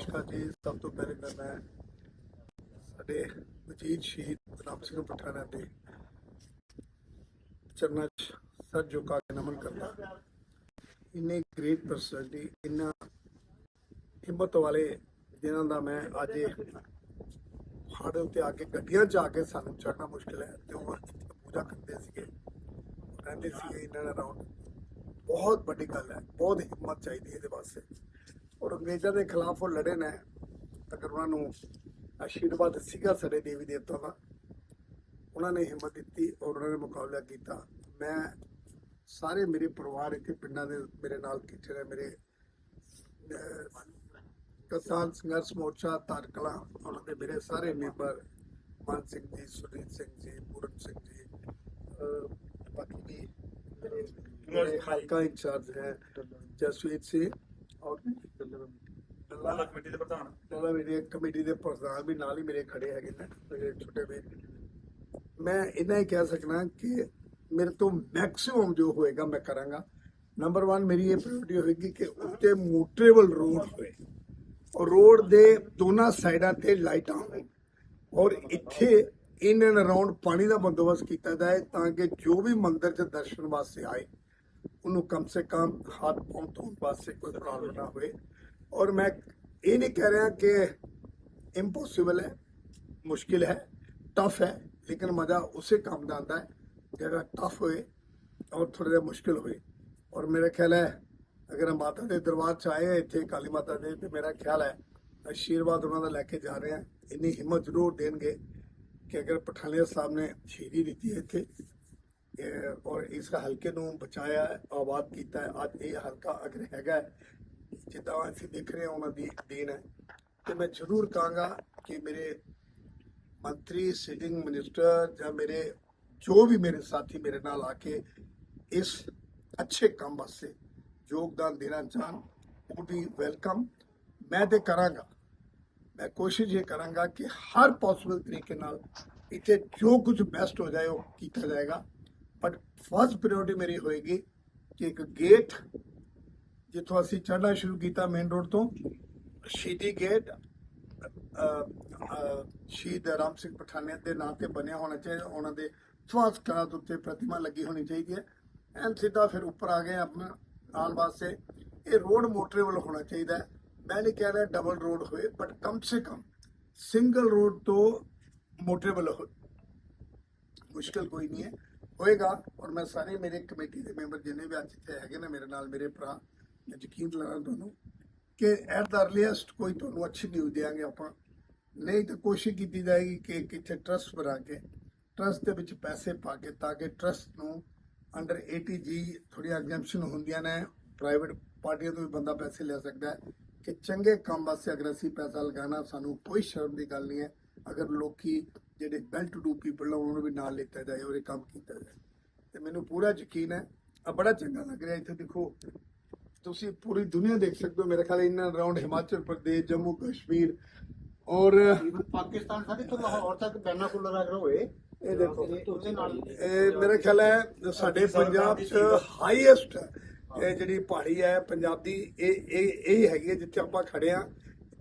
ਨਮਸਕਾਰ ਜੀ, ਸਭ ਤੋਂ ਪਹਿਲੇ ਤਾਂ ਮੈਂ ਸਾਡੇ ਵਜੀਦ ਸ਼ਹੀਦ ਰਾਮ ਸਿੰਘ ਪਠਾਣਾ ਦੇ ਚਰਨਾਂ 'ਚ ਸਰ ਝੁਕਾ ਕੇ ਨਮਨ ਕਰਦਾ। ਇੰਨੇ ਗ੍ਰੇਟ ਪਰਸਨੈਲਿਟੀ ਇੰਨਾ ਹਿੰਮਤ ਵਾਲੇ ਜਿਨ੍ਹਾਂ ਦਾ ਮੈਂ ਅੱਜ ਇਹ ਪਹਾੜ ਉੱਤੇ ਆ ਕੇ, ਗੱਡੀਆਂ 'ਚ ਆ ਕੇ ਸਾਨੂੰ ਚੜਨਾ ਮੁਸ਼ਕਿਲ ਹੈ ਤੇ ਉਹ ਪੂਜਾ ਕਰਦੇ ਸੀਗੇ। ਕਹਿੰਦੇ ਸੀਗੇ, ਇਹਨਾਂ ਦਾ ਰਾਉਂਡ ਬਹੁਤ ਵੱਡੀ ਗੱਲ ਹੈ, ਬਹੁਤ ਹਿੰਮਤ ਚਾਹੀਦੀ ਹੈ ਇਹਦੇ ਵਾਸਤੇ। ਅੰਗਰੇਜ਼ਾਂ ਦੇ ਖਿਲਾਫ ਉਹ ਲੜੇ ਨੇ। ਅਗਰ ਉਹਨਾਂ ਨੂੰ ਆਸ਼ੀਰਵਾਦ ਸੀਗਾ ਸਾਡੇ ਦੇਵੀ ਦੇਵਤਾ ਦਾ। ਉਹਨਾਂ ਨੇ ਹਿੰਮਤ ਦਿੱਤੀ ਔਰ ਉਹਨਾਂ ਨੇ ਮੁਕਾਬਲਾ ਕੀਤਾ। ਮੈਂ ਸਾਰੇ ਮੇਰੇ ਪਰਿਵਾਰ ਇੱਥੇ ਪਿੰਡਾਂ ਦੇ ਮੇਰੇ ਨਾਲ ਕਿੱਥੇ ਨੇ। ਮੇਰੇ ਕਿਸਾਨ ਸੰਘਰਸ਼ ਮੋਰਚਾ ਤਾਰਕਲਾ ਉਹਨਾਂ ਦੇ ਮੇਰੇ ਸਾਰੇ ਮੈਂਬਰ ਮਾਨ ਸਿੰਘ ਜੀ ਸੁਰਜੀਤ ਸਿੰਘ ਜੀ ਪੂਰਨ ਸਿੰਘ ਜੀ ਬਾਕੀ ਵੀ ਮੇਰੇ ਹਲਕਾ ਇੰਚਾਰਜ ਹੈ ਜਸਵੀਰ ਸਿੰਘ ਲਾਲਾ ਕਮੇਟੀ ਦੇ ਪ੍ਰਧਾਨ? ਨਾਲ ਮੇਰੇ ਕਮੇਟੀ ਦੇ ਪ੍ਰਧਾਨ ਵੀ ਨਾਲ ਹੀ ਮੇਰੇ ਖੜੇ ਹੈਗੇ ਨੇ, ਮੇਰੇ ਛੋਟੇ ਵੀਰ। ਮੈਂ ਇਹਨਾਂ ਹੀ ਕਹਿ ਸਕਣਾ ਕਿ ਮੇਰੇ ਤੋਂ ਮੈਕਸਿਮਮ ਜੋ ਹੋਏਗਾ ਮੈਂ ਕਰਾਂਗਾ। ਨੰਬਰ 1 ਮੇਰੀ ਇਹ ਪ੍ਰਾਇੋਰਟੀ ਹੋਏਗੀ ਕਿ ਉੱਤੇ ਮੋਟਰੇਬਲ ਰੋਡ ਹੋਏ। ਔਰ ਰੋਡ ਦੇ ਦੋਨਾਂ ਸਾਈਡਾਂ ਤੇ ਲਾਈਟਾਂ ਹੋਣ। ਔਰ ਇੱਥੇ ਇਨ ਐਂਡ ਅਰਾਊਂਡ ਪਾਣੀ ਦਾ ਬੰਦੋਬਸਤ ਕੀਤਾ ਜਾਏ ਤਾਂ ਕਿ ਜੋ ਵੀ ਮੰਦਿਰ 'ਚ ਦਰਸ਼ਨ ਵਾਸਤੇ ਆਏ, ਉਹਨੂੰ ਕਮ ਸੇ ਕਮ ਹੱਥ ਪਾਉਣ ਵਾਸਤੇ ਕੋਈ ਪ੍ਰੋਬਲਮ ਨਾ ਹੋਏ। ਔਰ ਮੈਂ ਇਹ ਨਹੀਂ ਕਹਿ ਰਿਹਾ ਕਿ ਇੰਪੋਸੀਬਲ ਹੈ, ਮੁਸ਼ਕਿਲ ਹੈ ਟਫ ਹੈ, ਲੇਕਿਨ ਮਜ਼ਾ ਉਸੇ ਕੰਮ ਦਾ ਆਉਂਦਾ ਹੈ ਜਿਹੜਾ ਟਫ ਹੋਏ ਔਰ ਥੋੜਾ ਜਿਹਾ ਮੁਸ਼ਕਿਲ ਹੋਏ। ਔਰ ਮੇਰਾ ਖਿਆਲ ਹੈ, ਅਗਰ ਮਾਤਾ ਦੇ ਦਰਬਾਰ ਚ ਆਏ ਇੱਥੇ ਕਾਲੀ ਮਾਤਾ ਦੇ, ਤੇ ਮੇਰਾ ਖਿਆਲ ਹੈ, ਆਸ਼ੀਰਵਾਦ ਉਹਨਾਂ ਦਾ ਲੈ ਕੇ ਜਾ ਰਹੇ ਹਾਂ। ਇੰਨੀ ਹਿੰਮਤ ਜ਼ਰੂਰ ਦੇਣਗੇ ਕਿ ਅਗਰ ਪਠਾਨੀਆ ਸਾਹਿਬ ਨੇ ਸ਼ਹੀਦੀ ਦਿੱਤੀ ਹੈ ਇੱਥੇ ਔਰ ਇਸ ਹਲਕੇ ਨੂੰ ਬਚਾਇਆ, ਆਬਾਦ ਕੀਤਾ ਅੱਜ ਇਹ ਹਲਕਾ ਅਗਰ ਹੈਗਾ ਜਿੱਦਾਂ ਅਸੀਂ ਦੇਖ ਰਹੇ ਹਾਂ ਉਹਨਾਂ ਦੀ ਦੇਣ ਹੈ, ਤੇ ਮੈਂ ਜ਼ਰੂਰ ਕਹਾਂਗਾ ਕਿ ਮੇਰੇ ਮੰਤਰੀ ਸਿਟਿੰਗ ਮਿਨਿਸਟਰ ਜਾਂ ਮੇਰੇ ਜੋ ਵੀ ਮੇਰੇ ਸਾਥੀ ਮੇਰੇ ਨਾਲ ਆ ਕੇ ਇਸ ਅੱਛੇ ਕੰਮ ਵਾਸਤੇ ਯੋਗਦਾਨ ਦੇਣਾ ਚਾਹਣ, ਉਹ ਵੀ ਵੈਲਕਮ ਮੈਂ ਤੇ ਕਰਾਂਗਾ, ਮੈਂ ਕੋਸ਼ਿਸ਼ ਇਹ ਕਰਾਂਗਾ ਕਿ ਹਰ ਪੋਸੀਬਲ ਤਰੀਕੇ ਨਾਲ ਇੱਥੇ ਜੋ ਕੁਝ ਬੈਸਟ ਹੋ ਜਾਏ ਉਹ ਕੀਤਾ ਜਾਏਗਾ। ਬਟ ਫਸਟ ਪ੍ਰਾਇੋਰਟੀ ਮੇਰੀ ਹੋਏਗੀ ਕਿ ਇੱਕ ਗੇਟ ਜਿੱਥੋਂ ਅਸੀਂ ਚੜ੍ਹਨਾ ਸ਼ੁਰੂ ਕੀਤਾ ਮੇਨ ਰੋਡ ਤੋਂ, ਸ਼ਹੀਦੀ ਗੇਟ ਸ਼ਹੀਦ ਰਾਮ ਸਿੰਘ ਪਠਾਨੇ ਦੇ ਨਾਂ ਤੇ ਬਣਿਆ ਹੋਣਾ ਚਾਹੀਦਾ, ਉਹਨਾਂ ਦੇ ਸਵਾਸ ਕਰਾਤ ਉੱਤੇ ਪ੍ਰਤਿਮਾ ਲੱਗੀ ਹੋਣੀ ਚਾਹੀਦੀ ਹੈ। ਐਨ ਸਿੱਧਾ ਫਿਰ ਉੱਪਰ ਆ ਗਏ ਆਪਣਾ ਆਉਣ ਵਾਸਤੇ। ਇਹ ਰੋਡ ਮੋਟਰੇਬਲ ਹੋਣਾ ਚਾਹੀਦਾ ਹੈ। ਮੈਂ ਨਹੀਂ ਕਹਿ ਰਿਹਾ ਡਬਲ ਰੋਡ ਹੋਏ ਬਟ ਕਮ ਸੇ ਕਮ ਸਿੰਗਲ ਰੋਡ ਤੋਂ ਮੋਟਰੇਬਲ ਹੋ ਮੁਸ਼ਕਲ ਕੋਈ ਨਹੀਂ ਹੈ। ਹੋਏਗਾ, ਔਰ ਮੈਂ ਸਾਰੇ ਮੇਰੇ ਕਮੇਟੀ ਦੇ ਮੈਂਬਰ ਜਿੰਨੇ ਵੀ ਅੱਜ ਇੱਥੇ ਹੈਗੇ ਨੇ ਮੇਰੇ ਨਾਲ ਮੇਰੇ ਭਰਾ ਯਕੀਨ ਦਿਲਾਣਾ ਤੁਹਾਨੂੰ ਕਿ ਐਟ ਦਾ ਅਰਲੀਐਸਟ ਕੋਈ ਤੁਹਾਨੂੰ ਅੱਛੀ ਨਿਊਜ਼ ਦੇਾਂਗੇ ਆਪਾਂ। ਨਹੀਂ ਤਾਂ ਕੋਸ਼ਿਸ਼ ਕੀਤੀ ਜਾਏਗੀ ਕਿ ਕਿੱਥੇ ਟਰਸਟ ਬਣਾ ਕੇ ਟਰਸਟ ਦੇ ਵਿੱਚ ਪੈਸੇ ਪਾ ਕੇ ਤਾਂ ਕਿ ਟਰਸਟ ਨੂੰ ਅੰਡਰ 80G ਥੋੜ੍ਹੀਆਂ ਐਗਜ਼ੈਂਪਸ਼ਨ ਹੁੰਦੀਆਂ ਨੇ ਪ੍ਰਾਈਵੇਟ ਪਾਰਟੀਆਂ ਤੋਂ ਵੀ ਬੰਦਾ ਪੈਸੇ ਲੈ ਸਕਦਾ ਹੈ। ਕਿ ਚੰਗੇ ਕੰਮ ਵਾਸਤੇ ਅਗਰ ਅਸੀਂ ਪੈਸਾ ਲਗਾਉਣਾ, ਸਾਨੂੰ ਕੋਈ ਸ਼ਰਮ ਦੀ ਗੱਲ ਨਹੀਂ ਹੈ। ਅਗਰ ਲੋਕੀ ਜਿਹੜੇ ਵੈਲ ਟੂ ਡੂ ਪੀਪਲ ਆ, ਉਹਨਾਂ ਨੂੰ ਵੀ ਨਾਲ ਲਿੱਤਾ ਜਾਏ ਔਰ ਇਹ ਕੰਮ ਕੀਤਾ ਜਾਏ। ਤੇ ਮੈਨੂੰ ਪੂਰਾ ਯਕੀਨ ਹੈ ਆ ਬੜਾ ਚੰਗਾ ਲੱਗ ਰਿਹਾ ਇੱਥੇ ਦੇਖੋ। ਤੁਸੀਂ ਪੂਰੀ ਦੁਨੀਆ ਦੇਖ ਸਕਦੇ ਹੋ ਮੇਰੇ ਖਿਆਲ ਇਨ ਅਰਾਊਂਡ ਹਿਮਾਚਲ ਪ੍ਰਦੇਸ਼ ਜੰਮੂ ਕਸ਼ਮੀਰ ਔਰ ਪਾਕਿਸਤਾਨ ਸਾਡੇ ਤੋਂ ਲਾਹੌਰ ਤੱਕ ਬੈਨਾਕੂਲਰ ਅਗਰ ਹੋਏ ਇਹ ਦੇਖੋ ਇਹ ਮੇਰੇ ਖਿਆਲ ਹੈ ਸਾਡੇ ਪੰਜਾਬ 'ਚ ਹਾਈਐਸਟ ਇਹ ਜਿਹੜੀ ਪਹਾੜੀ ਹੈ ਪੰਜਾਬ ਦੀ ਇਹ ਇਹ ਇਹ ਹੈਗੀ ਜਿੱਥੇ ਆਪਾਂ ਖੜੇ ਆ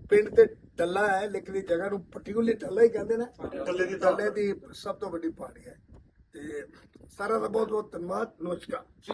ਪਿੰਡ ਤੇ ਟੱਲਾ ਹੈ ਲੇਕਿਨ ਇਹ ਜਗ੍ਹਾ ਨੂੰ ਪਾਰਟਿਕੂਲਰਲੀ ਟੱਲਾ ਹੀ ਕਹਿੰਦੇ ਨੇ। ਟੱਲੇ ਦੀ ਟੱਲੇ ਦੀ ਸਭ ਤੋਂ ਵੱਡੀ ਪਹਾੜੀ ਹੈ। ਤੇ ਸਾਰਾ ਦਾ ਬਹੁਤ ਬਹੁਤ ਧੰਨਵਾਦ। ਨਮਸਕਾਰ।